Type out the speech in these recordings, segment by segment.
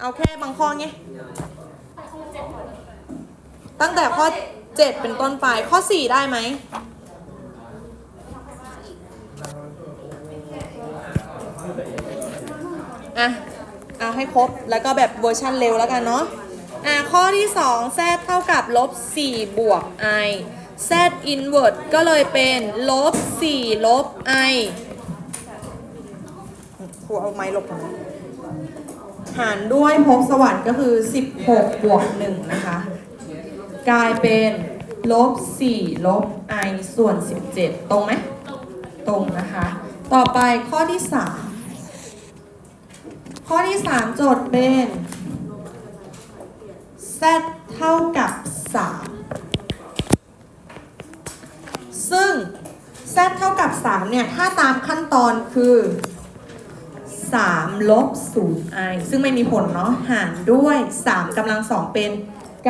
เอาแค่บางข้อไงตั้งแต่ข้อ7เป็นต้นไป ข้อ4ได้ไหม อะ เอาให้ครบ แล้วก็แบบเวอร์ชันเร็วแล้วกันเนาะ อะ ข้อที่2 z เท่ากับลบ4บวก i z inverse ก็เลยเป็นลบ4ลบ i ครูเอาไม้ลบก่อนนะ หารด้วยภพสวรรค์ก็คือ 16 บวก1นะคะ กลายเป็นลบ4ลบ i ส่วน 17 ตรงไหม ตรงนะคะ ต่อไปข้อที่ 3 ข้อที่ 3 โจทย์เป็น z เท่ากับ 3 ซึ่ง z เท่ากับ 3 เนี่ย ถ้าตามขั้นตอนคือ 3 ลบ 0i ซึ่งไม่มีผลเนาะ หารด้วย 3กำลัง 2 เป็น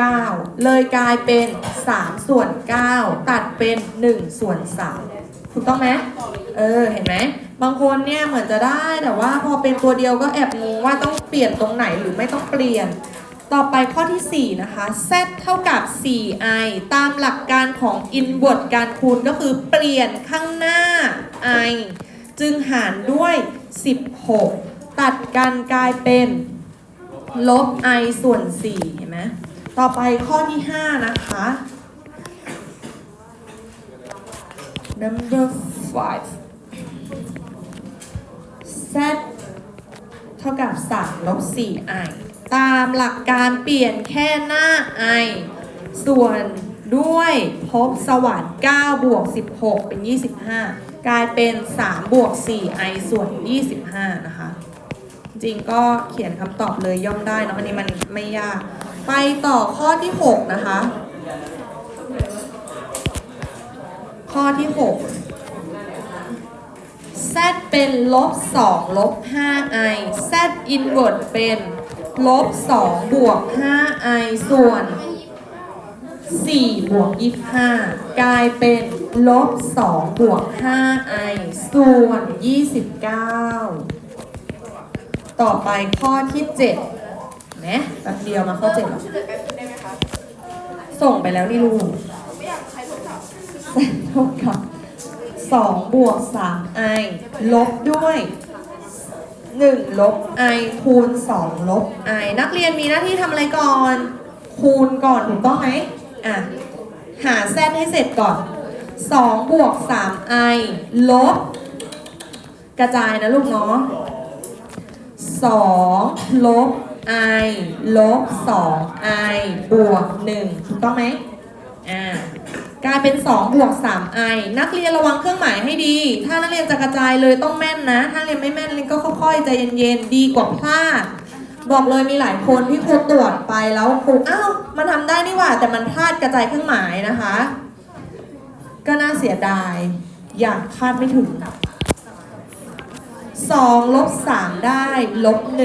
9 เลยกลายเป็น 3 ส่วน 9 ตัดเป็น 1 ส่วน 3 ถูกต้องไหมเออ เห็นไหม บางคนเนี่ยเหมือนจะได้แต่ว่าพอเป็นตัวเดียวก็แอบงงว่าต้องเปลี่ยนตรงไหนหรือไม่ต้องเปลี่ยน ต่อไปข้อที่ 4 นะคะ z เท่ากับ 4i ตามหลักการของ inverse การคูณก็คือเปลี่ยนข้างหน้า i จึงหารด้วย 16 ตัดกันกลายเป็น ลบ i ส่วน 4 เห็นไหมต่อไปข้อที่ 5 นะคะ number 5 z เท่ากับ 3 ลบ 4i ตามหลักการเปลี่ยนแค่หน้า i ส่วนด้วยภพสวรรค์9บวก 16 เป็น 25 กลายเป็น 3 บวก 4i ส่วน 25 นะคะ จริงก็เขียนคำตอบเลยย่อมได้เนะอันนี้มันไม่ยาก ไปต่อข้อที่ 6 นะคะ ข้อที่ 6 z เป็นลบ2ลบ 5i z inverse เป็นลบ2บวก 5i ส่วน4บวก25 กลายเป็น ลบ2บวก 5i ส่วน 29 ต่อไปข้อที่7นะแป๊บเดียวมาข้อ7แล้วส่งไปแล้วนี่ลูกเส้นเท่ากับ2บวก 3i ลบด้วย 1 ลบ i คูณ 2 ลบ i นักเรียนมีหน้าที่ทำอะไรก่อน คูณก่อนถูกต้องไหมอะหาแซนให้เสร็จก่อน 2 บวก 3i ลบ กระจายนะลูกเนาะ2 ลบ i ลบ 2i บวก 1 ถูกต้องไหมอ่ากลายเป็น 2 บวก 3i นักเรียนระวังเครื่องหมายให้ดี ถ้านักเรียนจะกระจายเลยต้องแม่นนะ ถ้าเรียนไม่แม่นเรียนก็ค่อยๆใจเย็นๆ ดีกว่าพลาด บอกเลยมีหลายคนที่ครูตรวจไปแล้วครูอ้าวมันทำได้นี่หว่า แต่มันพลาดกระจายเครื่องหมายนะคะ ก็น่าเสียดาย อยากคาดไม่ถึง2ลบ3ได้ลบ1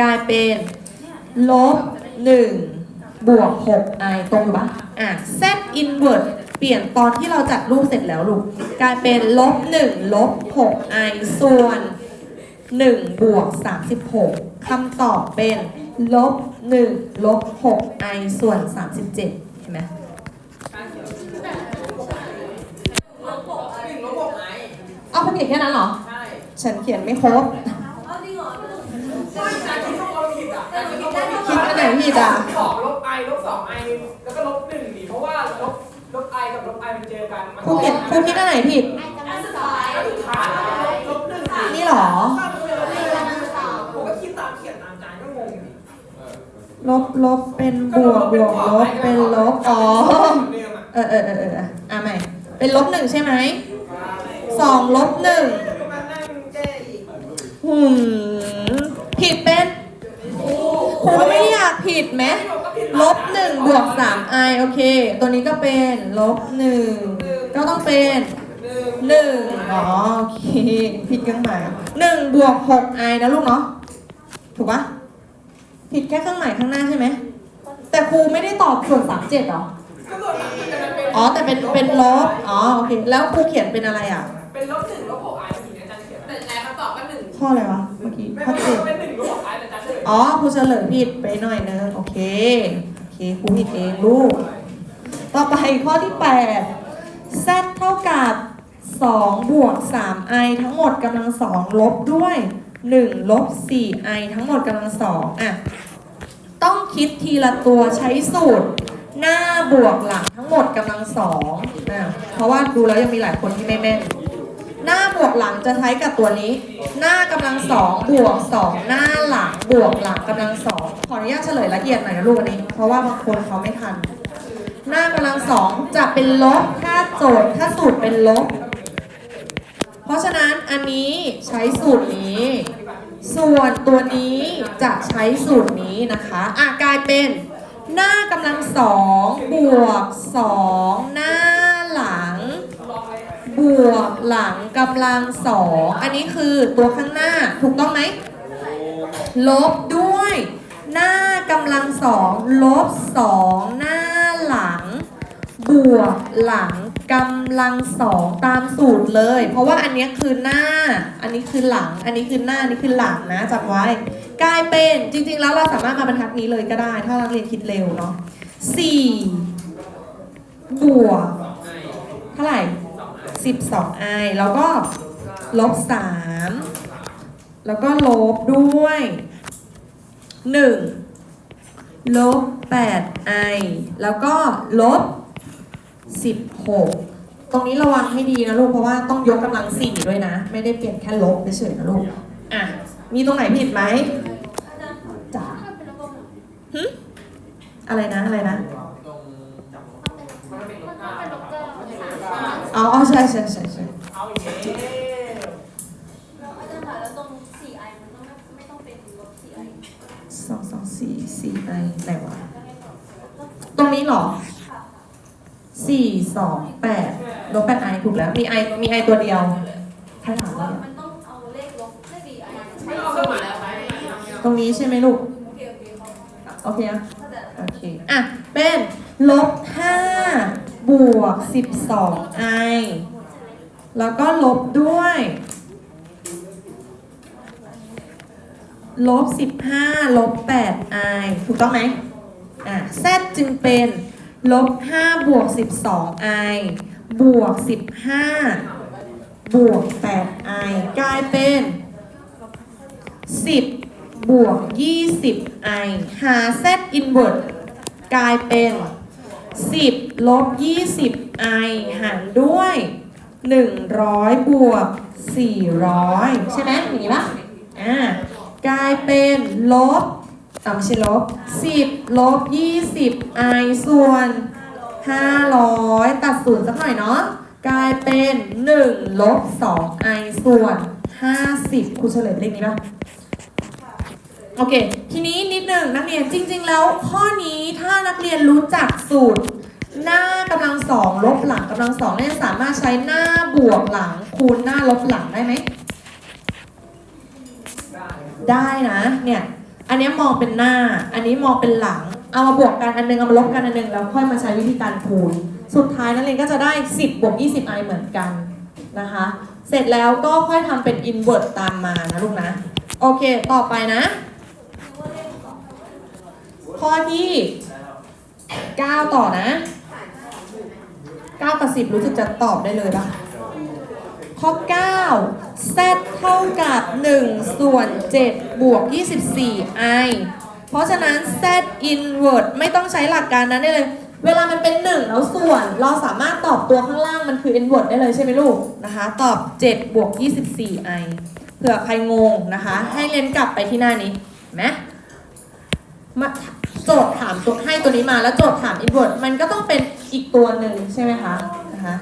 กลายเป็นลบ1บวก 6i ตรงอยู่ปะอะ z inverse เปลี่ยนตอนที่เราจัดรูปเสร็จแล้วลูก กลายเป็นลบ1ลบ 6i ส่วน1บวก36คำตอบเป็น ลบ1ลบ 6i ส่วน37เห็นไหมเอาคุณเขียนแค่นั้นเหรอ ใช่ ฉันเขียนไม่ครบใช่การที่ต้องเอาผิดอะการที่ต้องเอาผิดคิดอันไหนผิดอะสองลบไอลบสองไอแล้วก็ลบหนึ่งดิเพราะว่าลบลบไอกับลบไอมันเจอกันมันครูเขียนครูคิดอันไหนผิดอันสุดท้ายอันสุดท้ายลบหนึ่งดินี่เหรอ ผมก็คิดตามเขียนตามจานก็งงดิ ลบลบเป็นบวกบวกลบเป็นลบอ๋อเดิมอะเออเออเออเอออะอะใหม่เป็นลบหนึ่งใช่ไหมสองลบหนึ่งมานั่งแก้อีกหืมผิดเป็นครูไม่ได้อยากผิดไหมลบหนึ่งบวกสามไอโอเค ตัวนี้ก็เป็นลบหนึ่งก็ต้องเป็นหนึ่งหนึ่งอ๋อโอเคผิดเครื่องหมายหนึ่งบวกหกไอนะลูกเนาะถูกปะ ผิดแค่เครื่องหมายข้างหน้าใช่ไหม แต่ครูไม่ได้ตอบส่วนสามเจ็ดหรอก็ส่วนหลังมันจะเป็นอ๋อ แต่เป็นเป็นลบ อ๋อ โอเค แล้วครูเขียนเป็นอะไรอะ เป็นลบหนึ่งลบหกไอถึงอาจารย์เขียนแต่แรกคำตตอบก็หนึ่งข้ออะไรวะ เมื่อกี้ไม่ข้อไม่เจ็ดเป็นหนึ่งรู้ของไอ้แต่จัดเฉลยอ๋อ ครูเฉลยผิดไปหน่อยนึง โอเค โอเค ครูผิดเองลูก ต่อไปข้อที่8 z เท่ากับ2บวก 3i ทั้งหมดกำลังสองลบด้วย 1ลบ 4i ทั้งหมดกำลังสองอะ ต้องคิดทีละตัวใช้สูตร หน้าบวกหลังทั้งหมดกำลังสองอะเพราะว่าดูแล้วยังมีหลายคนที่ไม่แม่น หน้าบวกหลังจะใช้กับตัวนี้ หน้ากำลังสองบวกสองหน้าหลังบวกหลังกำลังสองขออนุญาตเฉลยละเอียดหน่อยนะลูกอันนี้ เพราะว่าบางคนเขาไม่ทัน หน้ากำลังสองจะเป็นลบถ้าโจทย์ถ้าสูตรเป็นลบ ราะฉะนั้นอันนี้ใช้สูตรนี้ ส่วนตัวนี้จะใช้สูตรนี้นะคะอะกลายเป็นหน้ากำลังสองบวกสองหน้าหลัง บวกหลังกำลังสองอันนี้คือตัวข้างหน้าถูกต้องไหมลบด้วย หน้ากำลังสองลบสองหน้าหลัง บวกหลัง กำลังสองตามสูตรเลย เพราะว่าอันนี้คือหน้า อันนี้คือหลัง อันนี้คือหน้า อันนี้คือหลังนะจำไว้ กลายเป็นจริง ๆ แล้วเราสามารถมาบรรทัดนี้เลยก็ได้ ถ้านักเรียนคิดเร็วเนาะสี่บวกเท่าไหร่12ไอแล้วก็ลบ3แล้วก็ลบด้วย1ลบ8ไอแล้วก็ลบ 16 ตรงนี้ระวังให้ดีนะลูก เพราะว่าต้องยกกำลังสี่ด้วยนะ ไม่ได้เปลี่ยนแค่ลบเฉยๆนะลูก อะ มีตรงไหนผิดไหมจ๋าหึอะไรนะ อะไรนะอ๋ออ๋อใช่ใช่ใช่ใช่เอาอย่างนี้แล้วอาจารย์ค่ะแล้วตรง 4i มันต้องไม่ไม่ต้องเป็นลบ 4i สองสองสี่สี่ไอไหนวะ ตรงนี้เหรอ สี่สองแปดลบแปดไอถูกแล้ว มีไอมีไอตัวเดียวใครถามว่าว่ามันต้องเอาเลขลบเลข 4i ไม่เอาเครื่องหมายแล้วไหมตรงนี้ใช่ไหมลูก โอเคโอเคเขาโอเคอะเข้าใจแล้วโอเคอะเป็นลบห้าบวกสิบสองไอแล้วก็ลบด้วยลบสิบห้าลบแปดไอถูกต้องไหมอะ z จึงเป็น ลบห้าบวกสิบสองไอบวกสิบห้าบวกแปดไอกลายเป็นสิบบวกยี่สิบไอหา z inverse กลายเป็นสิบลบยี่สิบไอหารด้วยหนึ่งร้อยบวกสี่ร้อยใช่ไหมอย่างนี้ปะอ่ากลายเป็นลบ อ่ามช่ลบสิบลบยี่สิบไอส่วนห้าร้อยตัดศูนย์สักหน่อยเนาะกลายเป็นหนึ่งลบสองไอส่วนห้าสิบครูเฉลยเลขนี้ปะโอเค ทีนี้นิดหนึ่งนักเรียนจริง ๆ แล้วข้อนี้ถ้านักเรียนรู้จักสูตร หน้ากำลังสองลบหลังกำลังสองเนี่ยสามารถใช้หน้าบวกหลังคูณหน้าลบหลังได้ไหม ได้นะเนี่ย อันนี้มองเป็นหน้า อันนี้มองเป็นหลัง เอามาบวกกันอันหนึงเอามาลบกันอันหนึงแล้วค่อยมาใช้วิธีการคูณ สุดท้ายนักเรียนก็จะได้ 10บวก20 i เหมือนกันนะคะ เสร็จแล้วก็ค่อยทำเป็น invert ตามมานะลูกนะ โอเค ต่อไปนะ ข้อที่ 9 ต่อนะ 9 กับ 10 รู้สึกจะตอบได้เลยปะข้อ 9 z เท่ากับ 1 ส่วน 7 บวก 24 i เพราะฉะนั้น z inverse ไม่ต้องใช้หลักการนั้นได้เลย เวลามันเป็น 1 แล้วส่วน เราสามารถตอบตัวข้างล่างมันคือ inverse ได้เลยใช่ไหมลูกนะคะ ตอบ 7 บวก 24 i เผื่อใครงงนะคะ ให้เรียนกลับไปที่หน้านี้นไหมมาโจทย์ถามตัวให้ตัวนี้มาแล้วโจทย์ถาม invert มันก็ต้องเป็นอีกตัวหนึ่งใช่ไหมคะนะคะ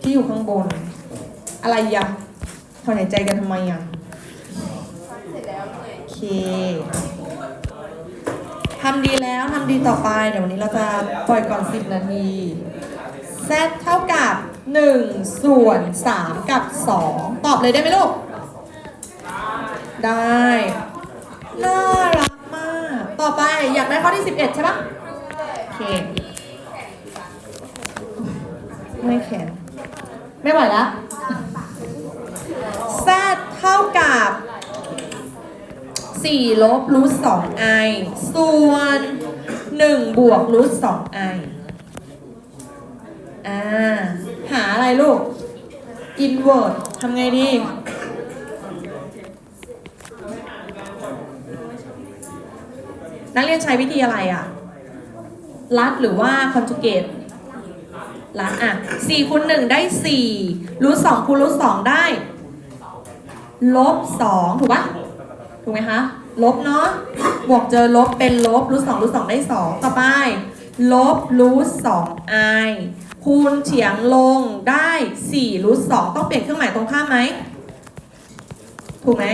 ที่อยู่ข้างบน อะไรยะถ อนหายใจกันทำไมอะโอเคทำดีแล้วทำดีต่อไปเดี๋ยววันนี้เราจะปล่อยก่อน 10 นาที z เท่ากับ 1 ส่วน 3 กับ 2 ตอบเลยได้ไหมลูก ได้ น่ารักมาก ต่อไปอยากได้ข้อที่ 11 ใช่ปะโอเค ไม่แขนไม่ไหวแล้ว เท่ากับ4ลบรูท2 i ส่วน 1 บวกรูท2 i อ่า หาอะไรลูก invert ทำไงดี นักเรียนใช้วิธีอะไรอะลัดหรือว่า conjugate ลัดอะ4คูณ1ได้4รูท2คูณรูท2ได้ ลบ2ถูกปะถูกไหมคะลบเนาะบวกเจอลบเป็นลบรูท2รูท2ได้2ต่อไป ลบรูท2 i คูณเฉียงลงได้4รูท2ต้องเปลี่ยนเครื่องหมายตรงข้ามไหม ถูกไหม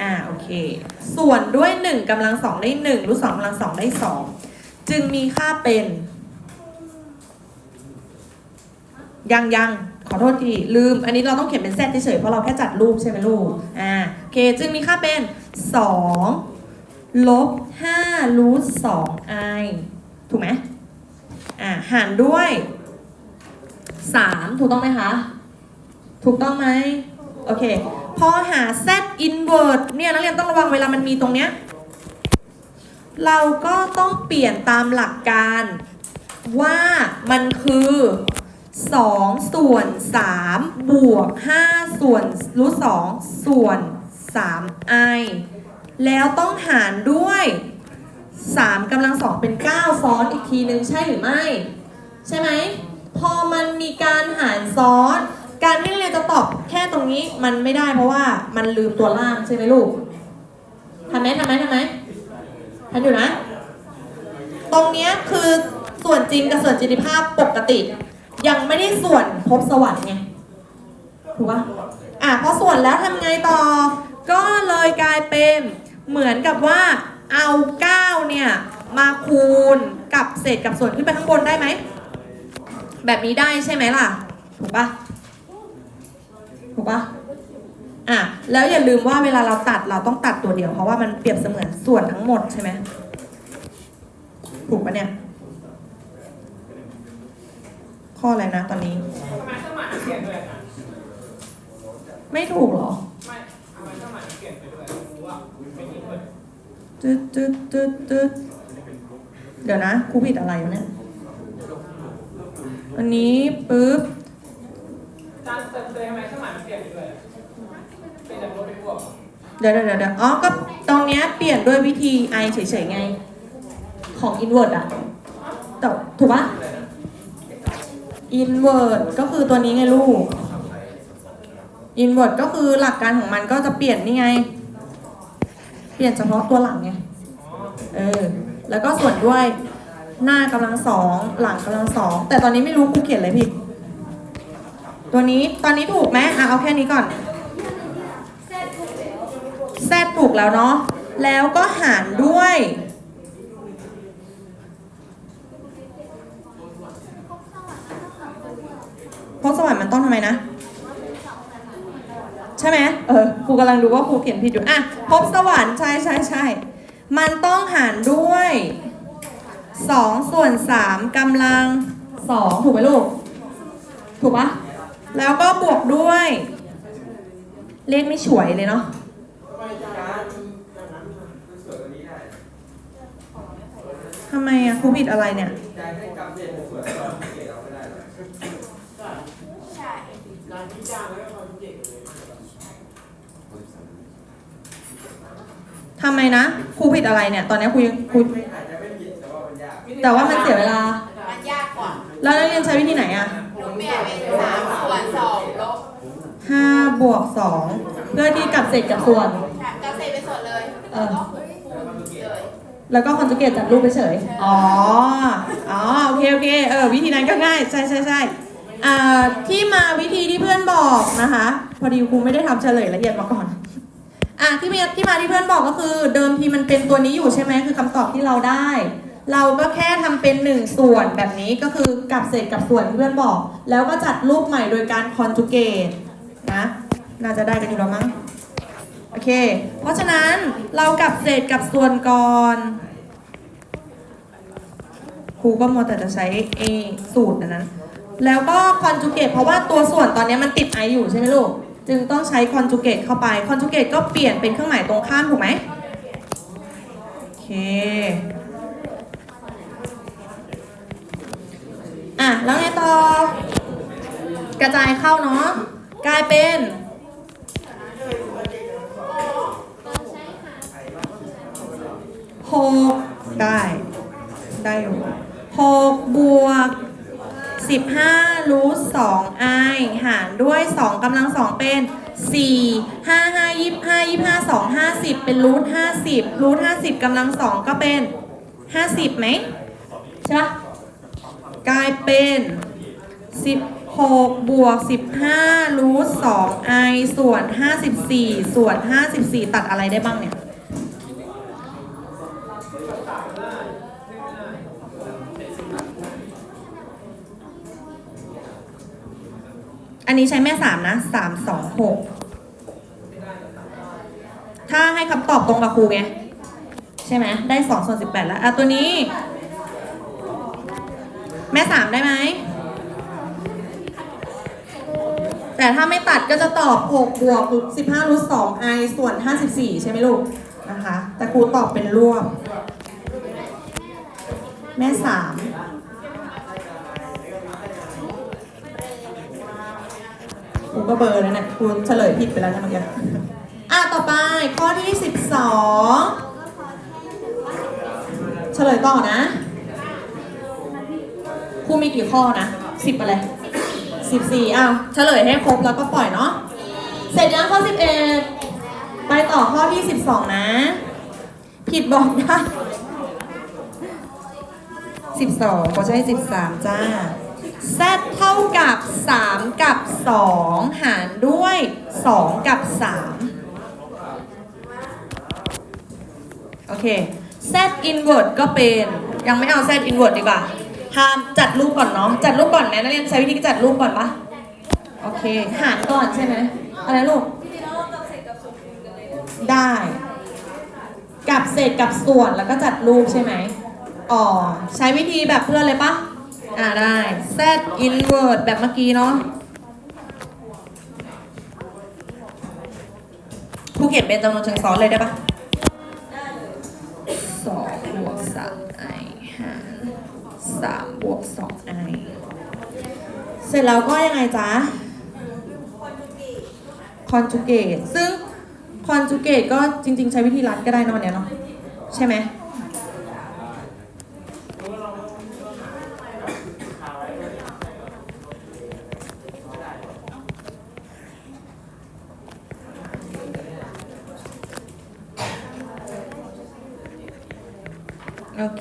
อ่าโอเค ส่วนด้วย 1กำลัง2ได้1รูท2กำลัง2ได้ 2 จึงมีค่าเป็น ยังยัง ขอโทษทีลืม อันนี้เราต้องเขียนเป็นแซดเฉยๆเพราะเราแค่จัดรูปใช่ไหมลูกอ่าโอเค จึงมีค่าเป็น 2 ลบ5รูท2 i ถูกไหมอ่าหารด้วย 3 ถูกต้องไหมคะ ถูกต้องไหมโอเค พอหา z inverse เนี่ยนักเรียนต้องระวังเวลามันมีตรงเนี้ยเราก็ต้องเปลี่ยนตามหลักการว่ามันคือ 2 ส่วน 3 บวก 5 ส่วนรูท2ส่วน 3 i แล้วต้องหารด้วย 3กำลังสองเป็น 9 ซ้อนอีกทีนึงใช่หรือไม่ ใช่ไหม พอมันมีการหารซ้อน การที่เราจะตอบแค่ตรงนี้มันไม่ได้เพราะว่ามันลืมตัวล่างใช่ไหมลูกทำไหมทำไหมทำไหมทันอยู่นะ ตรงนี้คือส่วนจริงกับส่วนจริภาพปกติ ยังไม่ได้ส่วนภพสวรรค์ไงถูกปะอะพอส่วนแล้วทำไงต่อ ก็เลยกลายเป็นเหมือนกับว่าเอา9เนี่ยมาคูณกับเศษกับส่วนขึ้นไปข้างบนได้ไหม แบบนี้ได้ใช่ไหมล่ะ ถูกปะถูกปะอะแล้วอย่าลืมว่าเวลาเราตัดเราต้องตัดตัวเดียวเพราะว่ามันเปรียบเสมือนส่วนทั้งหมดใช่ไหมถูกปะเนี่ย ข้ออะไรนะตอนนี้ ทำไมเครื่องหมายมันเปลี่ยนด้วยอาจารย์ไม่ถูกเหรอไม่ทำไมเครื่องหมายมันเปลี่ยนไปด้วยรู้ว่าเป็นอินเวอร์ตึ๊ดตึ๊ดตึ๊ดตึ๊ดเดี๋ยวนะครูผิดอะไรวะเนี่ยอันนี้ปึ๊บจารย์เติมเติมทำไมเครื่องหมายมันเปลี่ยนไปด้วยเป็นจากลบเป็นบวกเหรอเดี๋ยวเดี๋ยวเดี๋ยวเดี๋ยวอ๋อก็ตรงเนี้ยเปลี่ยนด้วยวิธี i เฉยๆไง ของ invert อะแต่ถูกปะ invert ก็คือตัวนี้ไงลูก invert ก็คือหลักการของมันก็จะเปลี่ยนนี่ไง เปลี่ยนเฉพาะตัวหลังไง เออ แล้วก็ส่วนด้วยหน้ากำลังสอง หลังกำลังสอง แต่ตอนนี้ไม่รู้ครูเขียนอะไรผิด ตัวนี้ตอนนี้ถูกไหมอะเอาแค่นี้ก่อนแซดถูกแล้วเนาะ แล้วก็หารด้วย พราะสวรรค์มันต้องทำไมนะ ใช่ไหมเออครูกำลังดูว่าครูเขียนผิดอยู่อะพบสวรรค์ใช่ใช่ใช่มันต้องหารด้วยสองส่วนสามกำลังสองถูกไหมลูก ถูกปะแล้วก็บวกด้วย เลขไม่ฉวยเลยเนาะทำไมอะครูผิดอะไรเนี่ย ใช่ ทำไมนะครูผิดอะไรเนี่ย ตอนนี้ครูยังครูแต่ว่ามันเสียเวลา มันยากกว่าแล้วนักเรียนใช้วิธีไหนอะหนูเปลี่ยนเป็นสามส่วนสองลบห้าบวกสองเพื่อที่กลับเศษกับส่วนเกษตรไปส่วนเลยเออแล้วก็คูณเลยแล้วก็คอนจูเกตจากรูปไปเฉย อ๋อ อ๋อ โอเค โอเค เออ วิธีนั้นก็ง่าย ใช่ใช่ใช่อ่า ที่มาวิธีที่เพื่อนบอกนะคะ พอดีครูไม่ได้ทำเฉลยละเอียดมาก่อนอะที่มาที่มาที่เพื่อนบอกก็คือเดิมทีมันเป็นตัวนี้อยู่ใช่ไหมคือคำตอบที่เราได้ เราก็แค่ทำเป็นหนึ่งส่วนแบบนี้ก็คือกลับเศษกับส่วนที่เพื่อนบอก แล้วก็จัดรูปใหม่โดยการคอนจูเกตนะน่าจะได้กันอยู่แล้วมั้งโอเค เพราะฉะนั้นเรากลับเศษกับส่วนก่อนครูก็มัวแต่จะใช้เอสูตรอันนั้น แล้วก็คอนจูเกตเพราะว่าตัวส่วนตอนนี้มันติดไออยู่ใช่ไหมลูก จึงต้องใช้ conjugate เข้าไป conjugate ก็เปลี่ยนเป็นเครื่องหมายตรงข้ามถูกไหมโอเคอะแล้วไงต่อ กระจายเข้าเนาะกลายเป็นหกได้ ได้หกบวก สิบห้ารูทสองไอหารด้วยสองกำลังสองเป็นสี่ห้าห้ายี่ห้ายี่ห้าสองห้าสิบเป็นรูทห้าสิบรูทห้าสิบกำลังสองก็เป็นห้าสิบไหมใช่ปะกลายเป็นสิบหกบวกสิบห้ารูทสองไอส่วนห้าสิบสี่ส่วนห้าสิบสี่ตัดอะไรได้บ้างเนี่ย อันนี้ใช้แม่สามนะสามสองหกถ้าให้คำตอบตรงกับครูไง ใช่ไหมได้สองส่วนสิบแปดแล้วอะตัวนี้ แม่สามได้ไหม แต่ถ้าไม่ตัดก็จะตอบหกบวกสิบห้ารูทสองไอส่วนห้าสิบสี่ใช่ไหมลูกนะคะ แต่ครูตอบเป็นรวบ แม่สามูก็เบอร์แล้วเนี่ยครูเฉลยผิดไปแล้วนะเมื่อกี้อะต่อไปข้อที่12เฉลยต่อนะครูมีกี่ข้อนะ10อะไร14อ้าวเฉลยให้ครบแล้วก็ปล่อยเนาะเสร็จยังข้อ11ไปต่อข้อที่12นะ ผิดบอกได้12เขาจะให้13จ้า z เท่ากับ 3 กับ 2 หารด้วย 2 กับ 3 โอเค z inverse ก็เป็น ยังไม่เอา z inverse ดีกว่าทำจัดรูปก่อนเนาะจัดรูปก่อนไหมนักเรียนใช้วิธีจัดรูปก่อนปะโอเค หารก่อนใช่ไหมอะไรลูกได้ กับเศษกับส่วนแล้วก็จัดรูปใช่ไหมอ๋อ ใช้วิธีแบบเพื่อนเลยปะ อ่าได้ z inverse แบบเมื่อกี้เนาะผู้เขียนเป็นจำนวนเชิงซ้อนเลยได้ปะสองบวกสามไอหารสามบวกสองไอเสร็จแล้วก็ยังไงจ๊ะ คอนจูเกตซึ่ง conjugate ก็จริง ๆ ใช้วิธีรัดก็ได้นะวันเนี้ยเนาะใช่ไหม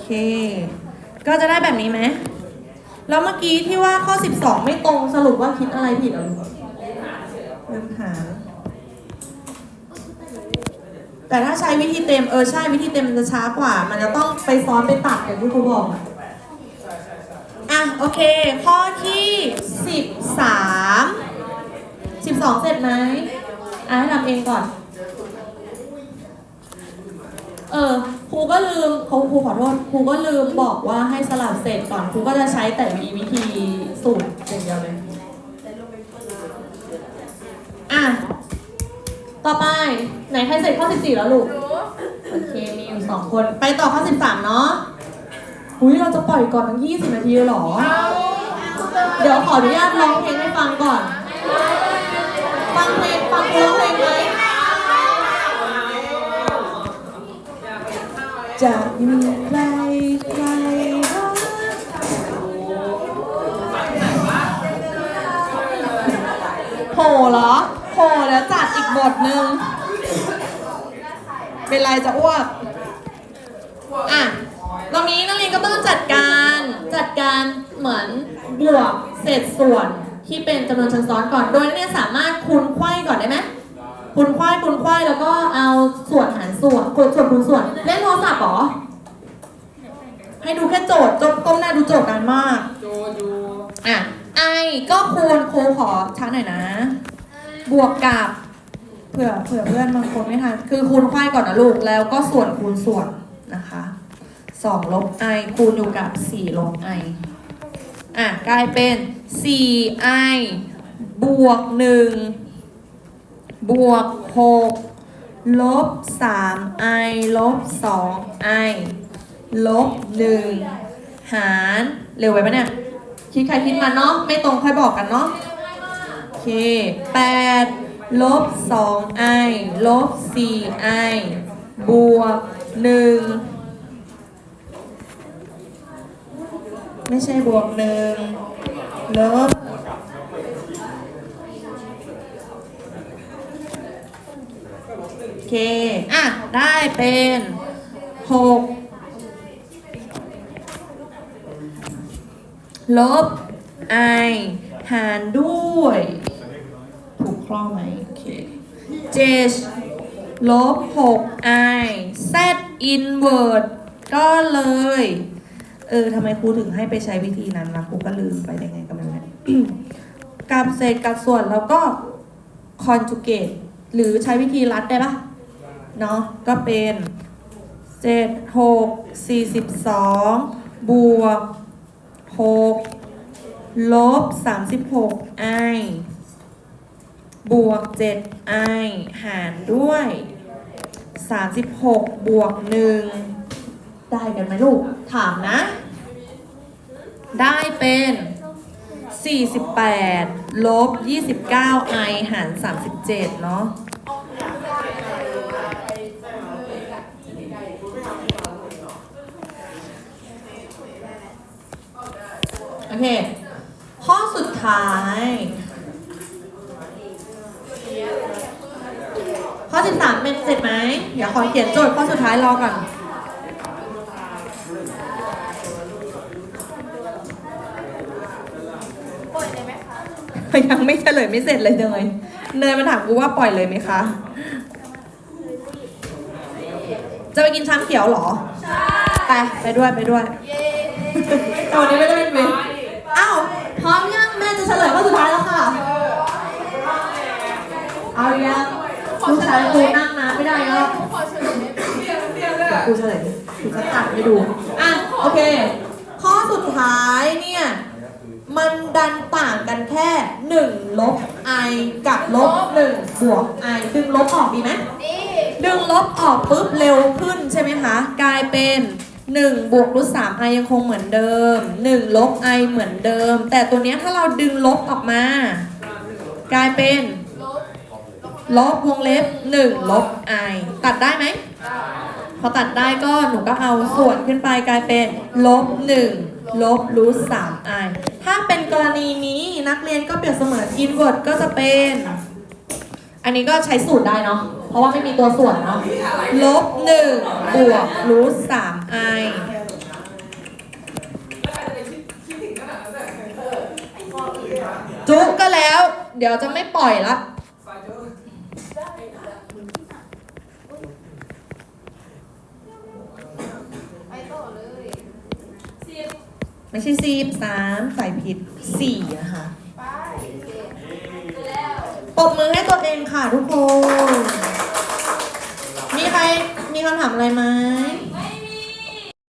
เค ก็จะได้แบบนี้ไหม แล้วเมื่อกี้ที่ว่าข้อ 12 ไม่ตรงสรุปว่าคิดอะไรผิดหรอลูกลืมหา แต่ถ้าใช้วิธีเต็มเออใช่วิธีเต็มมันจะช้ากว่า มันจะต้องไปซ้อนไปตัดอย่างที่ครูบอกอะอะโอเค ข้อที่ 13 12 เสร็จไหมอะให้ทำเองก่อน เออครูก็ลืมเขาครูขอโทษครูก็ลืมบอกว่าให้สลับเศษก่อนครูก็จะใช้แต่มีวิธีสูตรอย่างเดียวเลยอะต่อไปไหนใครเสร็จข้อ 14 แล้วลูก โอเค มีอยู่สองคน ไปต่อข้อ 13 เนาะอุ้ยเราจะปล่อยก่อนทั้ง 20 นาทีเลยเหรอ เดี๋ยวขออนุญาตร้องเพลงให้ฟังก่อน ฟังเพลง จะมีใครใครรักโหเหรอโหแล้วจัดอีกบทหนึ่งเป็นไรจะอ้วกอะตรงนี้นักเรียนก็ต้องจัดการจัดการเหมือนบวกเศษส่วนที่เป็นจำนวนชั้นซ้อนก่อน โดยนักเรียนสามารถคูณไขว้ก่อนได้ไหม คูณไขว้คูณไขว้แล้วก็เอาส่วนหารส่วนคูณส่วนคูณส่วนเล่นโทรศัพท์เหรอ ให้ดูแค่โจทย์จบก้มหน้าดูโจทย์นานมาก โจอยู่อะไอก็คูณครูขอช้าหน่อยนะ บวกกับเผื่อเผื่อเพื่อนบางคนไม่ทันคือคูณไขว้ก่อนนะลูกแล้วก็ส่วนคูณส่วนนะคะสองลบไอคูณอยู่กับสี่ลบไออะกลายเป็นสี่ไอบวกหนึ่ง บวก6ลบ 3i ลบ 2i ลบ1หารเร็วไปปะเนี่ยคิดใครคิดมาเนาะไม่ตรงค่อยบอกกันเนาะโอเค8ลบ 2i ลบ 4i บวก1ไม่ใช่บวก1ลบ โอเคอะ ได้เป็น6ลบ i หารด้วย ถูกข้องไหมโอเค7ลบ 6i z inverse ก็เลย เออทำไมครูถึงให้ไปใช้วิธีนั้นนะครูก็ลืมไปได้ไงก็ไม่รู้เนี่ยกับเศษกับส่วนแล้วก็ conjugate หรือใช้วิธีรัดได้ปะ เนาะก็เป็นเจ็ดหกสี่สิบสองบวกหกลบสามสิบหกไอบวกเจ็ดไอหารด้วยสามสิบหกบวกหนึ่งได้กันไหมลูก ถามนะ ได้เป็น48ลบ29 i หาร 37 เนาะ โอเคข้อสุดท้าย ข้อ 13 เป็นเสร็จไหมเดี๋ยวขอเขียนโจทย์ข้อสุดท้ายรอก่อนปล่อยเลยไหมคะยังไม่เฉลยไม่เสร็จเลยเนยเนยมาถามกูว่าปล่อยเลยไหมคะ จะไปกินชามเขียวเหรอ ใช่ ไป ไปด้วยไปด้วยเย้ตอนนี้ไม่ได้ ชายกูนั่งนะไม่ได้ก็ขอเฉลยเสียงเสียงเลยเดี๋ยวกูเฉลยกูจะตัดให้ดู อะ โอเค ข้อสุดท้ายเนี่ย มันดันต่างกันแค่1ลบ i กับลบ1บวก i ดึงลบออกดีไหมดีดึงลบออกปุ๊บเร็วขึ้นใช่ไหมคะ กลายเป็น1บวกรูท3 i ยังคงเหมือนเดิม1ลบ i เหมือนเดิม แต่ตัวเนี้ยถ้าเราดึงลบออกมา กลายเป็น ลบวงเล็บ1ลบ i ตัดได้ไหมพอตัดได้ก็หนูก็เอาส่วนขึ้นไปกลายเป็นลบ1ลบรูท3 i ถ้าเป็นกรณีนี้นักเรียนก็เปรียบเสมือน invert ก็จะเป็น อันนี้ก็ใช้สูตรได้เนาะเพราะว่าไม่มีตัวส่วนเนาะลบ1บวกรูท3 i จุกก็แล้ว เดี๋ยวจะไม่ปล่อยละ ไม่ใช่ซีสามใส่ผิดสี่นะคะไปแล้วปรบมือให้ตัวเองค่ะทุกคน มีใครมีคำถามอะไรไหม